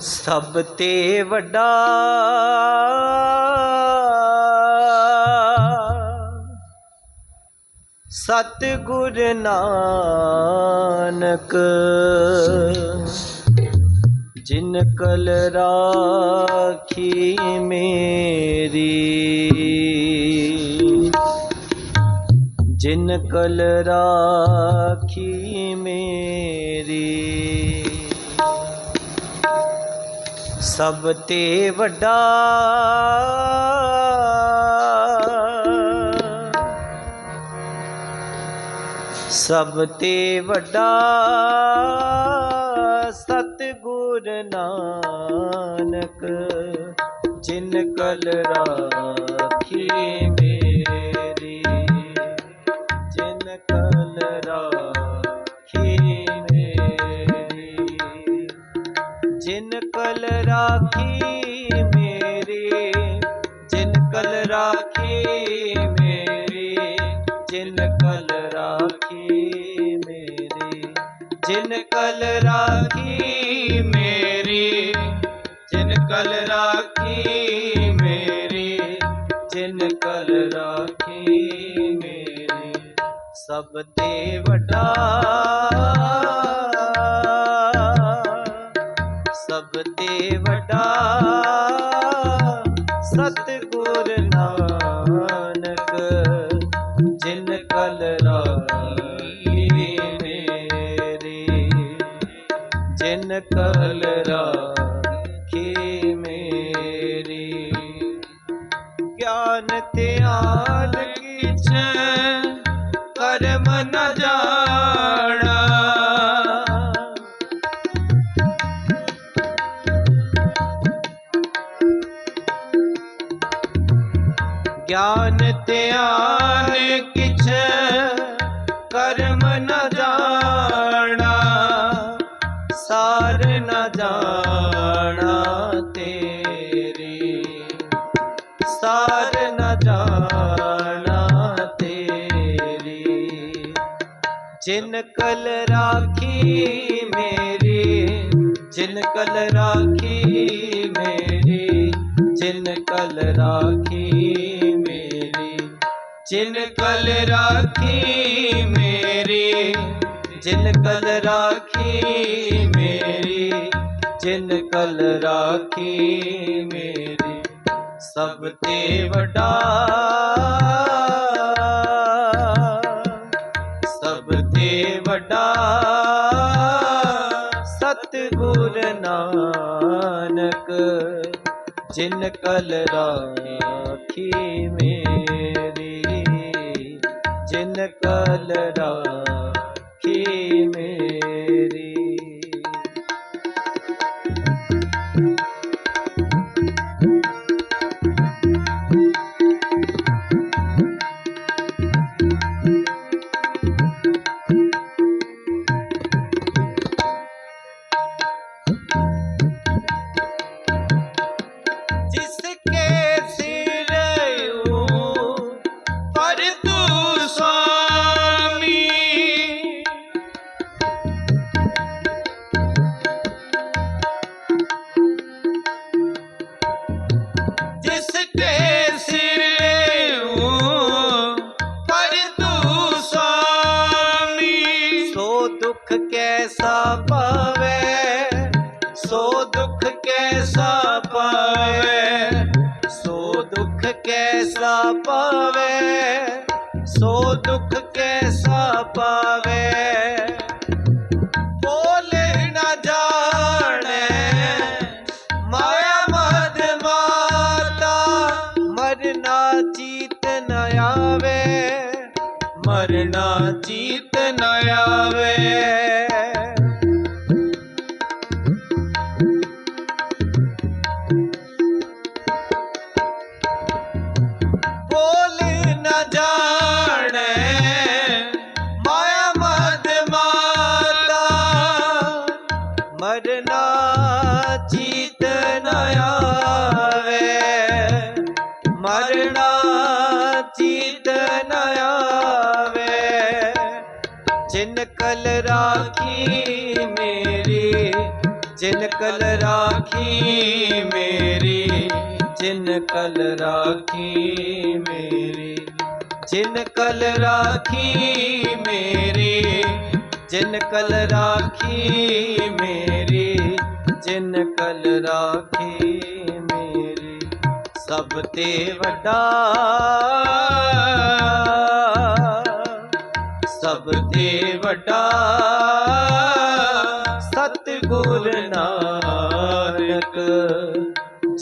ਸਭ ਤੇ ਵੱਡਾ ਸਤਿਗੁਰ ਨਾਨਕ ਜਿਨ ਕਲ ਰਾਖੀ ਮੇਰੀ ਜਿਨ ਕਲ ਰਾਖੀ ਮੇਰੀ ਸਭ ਤੇ ਵੱਡਾ ਸਭ ਤੇ ਵੱਡਾ ਸਤਿਗੁਰ ਨਾਨਕ ਜਿਨ ਕਲ ਰਾਖੀ कल राखी मेरी जिन कल राखी मेरी जिन कल राखी मेरी सब ते वडा ਗਿਆਨ ਧਿਆਨ ਕਿਛ ਕਰਮ ਨ ਜਾਣਾ ਗਿਆਨ ਧਿਆਨ ਕਿਛ ਕਰਮ ਨ ਜਾਣਾ ਸਾਰ ਨ ਜਾਣਾ ਜਿਨ ਕਲ ਰਾਖੀ ਮੇਰੀ, ਜਿਨ ਕਲ ਰਾਖੀ ਮੇਰੀ, ਜਿਨ ਕਲ ਰਾਖੀ ਮੇਰੀ, ਜਿਨ ਕਲ ਰਾਖੀ ਮੇਰੀ, ਜਿਨ ਕਲ ਰਾਖੀ ਮੇਰੀ, ਜਿਨ ਕਲ ਰਾਖੀ ਮੇਰੀ, ਸਭ ਤੇ ਵੱਡਾ ਨਾਨਕ ਜਿਨ ਕਲ ਰਾਖੀ ਮੇਰੀ ਜਿਨ ਕਲ ਰਾਖੀ ਮੇਰੀ ਪਾਵੇ ਸੋ ਦੁੱਖ ਕੈਸਾ ਪਾਵੇ। कल राखी मेरी जिन कल राखी मेरी जिन कल राखी मेरी जिन कल राखी मेरी जिन कल राखी मेरी सब ते वड्डा सब ते वड्डा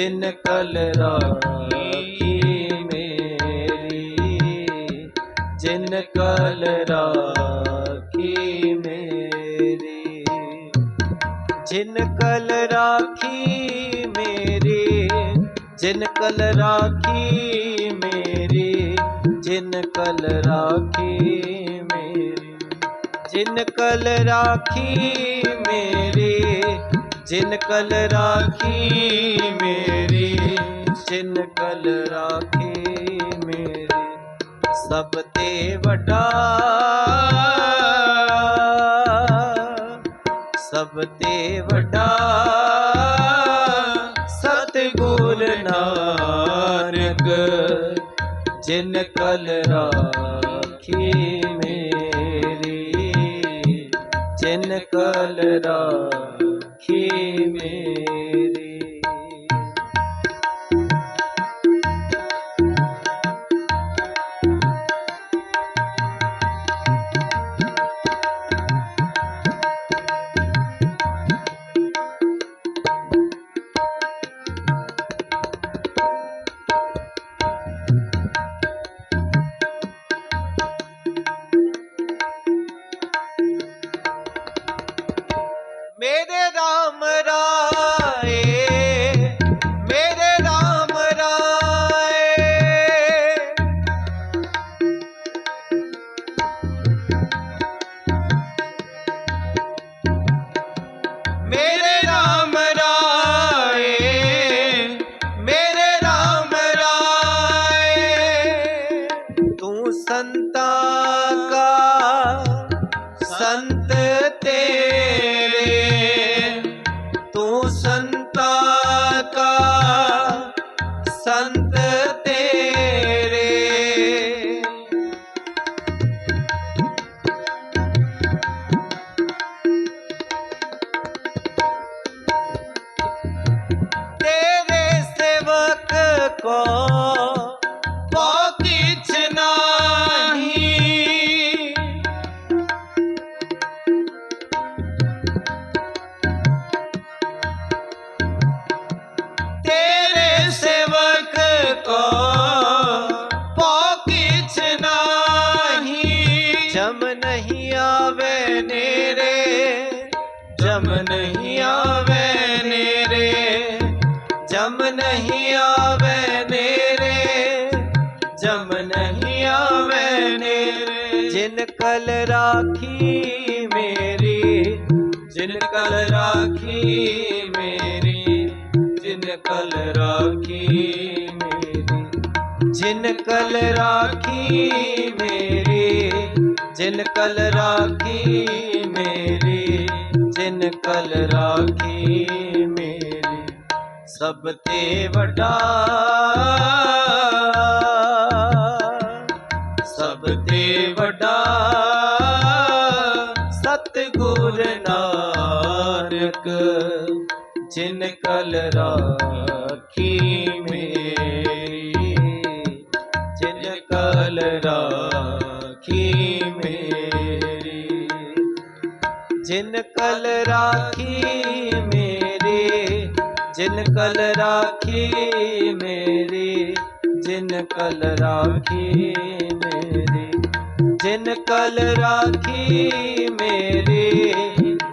जिन कल राखी मेरी, जिन कल राखी मेरी, जिन कल राखी मेरी, जिन कल राखी मेरी, जिन कल राखी मेरी, जिन कल राखी मेरी ਜਿਨ ਕਲ ਰਾਖੀ ਮੇਰੀ, ਜਿਨ ਕਲ ਰਾਖੀ ਮੇਰੀ, ਸਭ ਤੇ ਵੱਡਾ, ਸਭ ਤੇ ਵੱਡਾ, ਸਤਿਗੁਰ ਨਾਨਕ, ਜਿਨ ਕਲ ਰਾਖੀ ਮੇਰੀ, ਜਿਨ ਕਲ ਰਾਖੀ Amém. কর कल राखी मेरी, जिन कल राखी मेरी, जिन कल राखी मेरी, जिन कल राखी मेरी, जिन कल राखी मेरी, जिन कल राखी मेरी, सब ते वडा, सब ते वडा। जिन कल राखी मेरी जिन कल राखी मेरी जिन कल राखी मेरी जिन कल राखी मेरी जिन कल राखी मेरी जिन कल राखी मेरी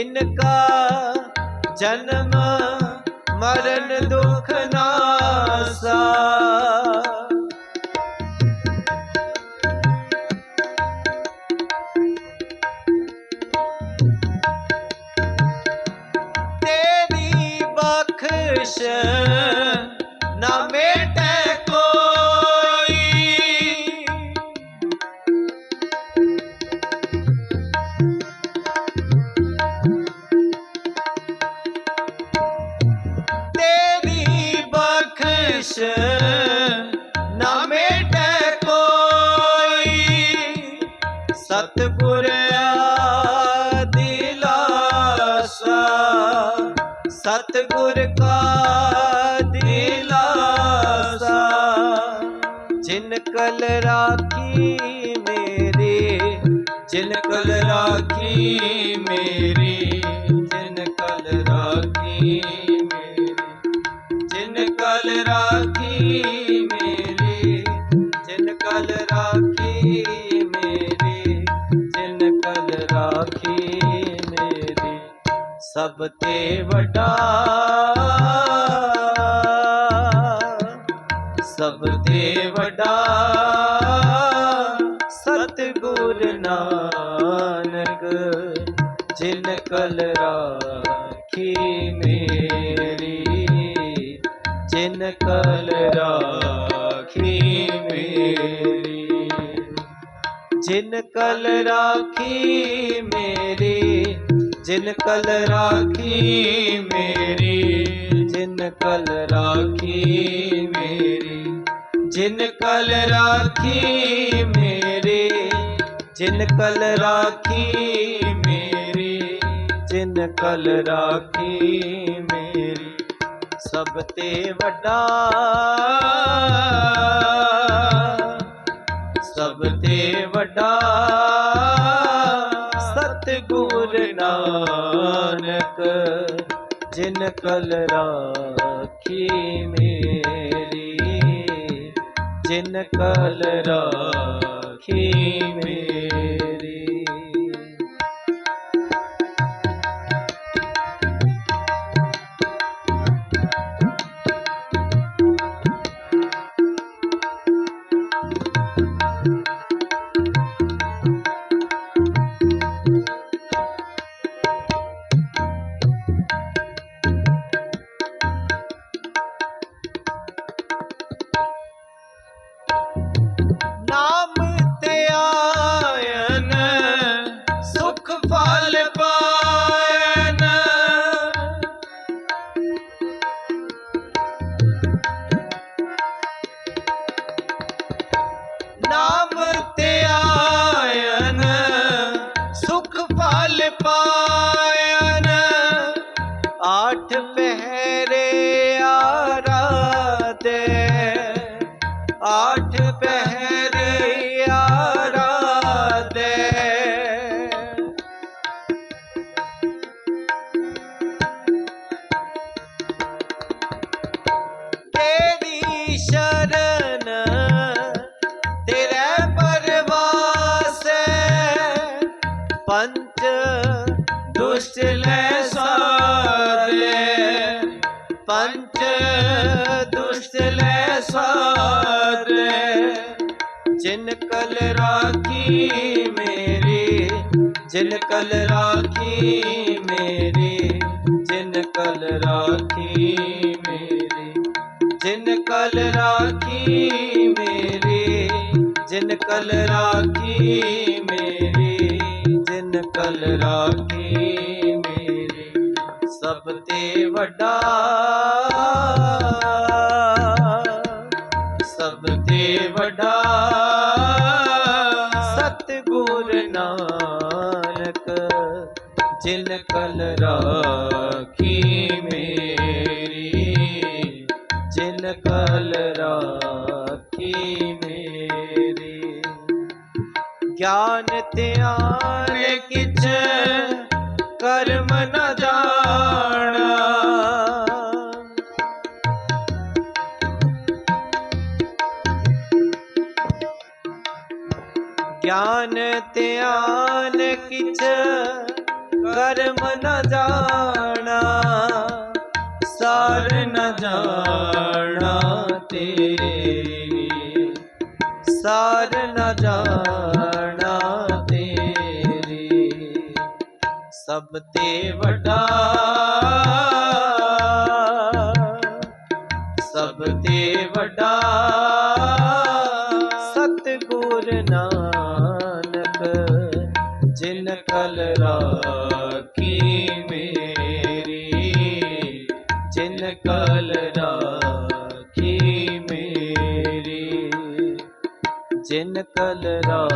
तिनका जन्म मरण दुख नासा तेरी बख्श ਬਖਸ਼ ਨਾ ਮੇਟੇ ਕੋਈ, ਸਤਿਗੁਰ ਦਿਲਾਸਾ ਸਤਿਗੁਰ ਕਾ ਦਿਲਾਸਾ ਜਿਨ ਕਲ ਰਾਖੀ ਮੇਰੇ, ਜਿਨ ਕਲ ਰਾਖੀ ਮੇਰੀ। ਕਲ ਰਾਖੀ ਮੇਰੇ ਜਿਨ ਕਲ ਰਾਖੀ ਮੇਰੇ ਜਿਨ ਕਲ ਰਾਖੀ ਮੇਰੇ। ਸਭ ਤੇ ਵੱਡਾ ਮੇਰੀ। ਜਿਨ ਕਲ ਰਾਖੀ ਮੇਰੀ, ਜਿਨ ਕਲ ਰਾਖੀ ਮੇਰੀ, ਜਿਨ ਕਲ ਰਾਖੀ ਮੇਰੀ, ਜਿਨ ਕਲ ਰਾਖੀ ਮੇਰੀ, ਜਿਨ ਕਲ ਰਾਖੀ ਮੇਰੀ, ਜਿਨ ਕਲ ਰਾਖੀ ਮੇਰੀ। ਸਭ ਤੇ ਵੱਡਾ। ਸਭ ਤੇ ਵੱਡਾ। ਸਤਿਗੁਰ ਨਾਨਕ, ਜਿਨ ਕਲ ਰਾਖੀ ਮੇਰੀ। ਜਿਨ ਕਲ ਰਾਖੀ ਮੇਰੀ। ਪਾਇਨ ਆਠ ਰਾਖੀ ਮੇਰੇ, ਜਿਨ ਕਲ ਰਾਖੀ ਮੇਰੇ, ਜਿਨ ਕਲ ਰਾਖੀ ਮੇਰੇ, ਜਿਨ ਕਲ ਰਾਖੀ ਮੇਰੇ, ਜਿਨ ਕਲ ਰਾਖੀ ਮੇਰੇ, ਜਿਨ ਕਲ ਰਾਖੀ ਮੇਰੇ। ਸਭ ਤੇ ਵੱਡਾ ਰਾਖੀ ਮੇਰੀ ਜਿਨ ਕਲ ਰਾਖੀ ਮੇਰੀ ਗਿਆਨ ਧਿਆਨ ਕਿਛ ਕਰਮ ਨ ਜਾਣਾ ਗਿਆਨ ਧਿਆਨ ਕਿਛ ਕਰਮ ਨ ਜਾਣਾ ਸਾਰ ਨ ਜਾਣਾ ਤੇਰੀ। ਸਾਰ ਨ ਜਾਣਾ ਤੇਰੀ। ਸਭ ਤੇ ਵੱਡਾ ਜਿਨ ਕਲ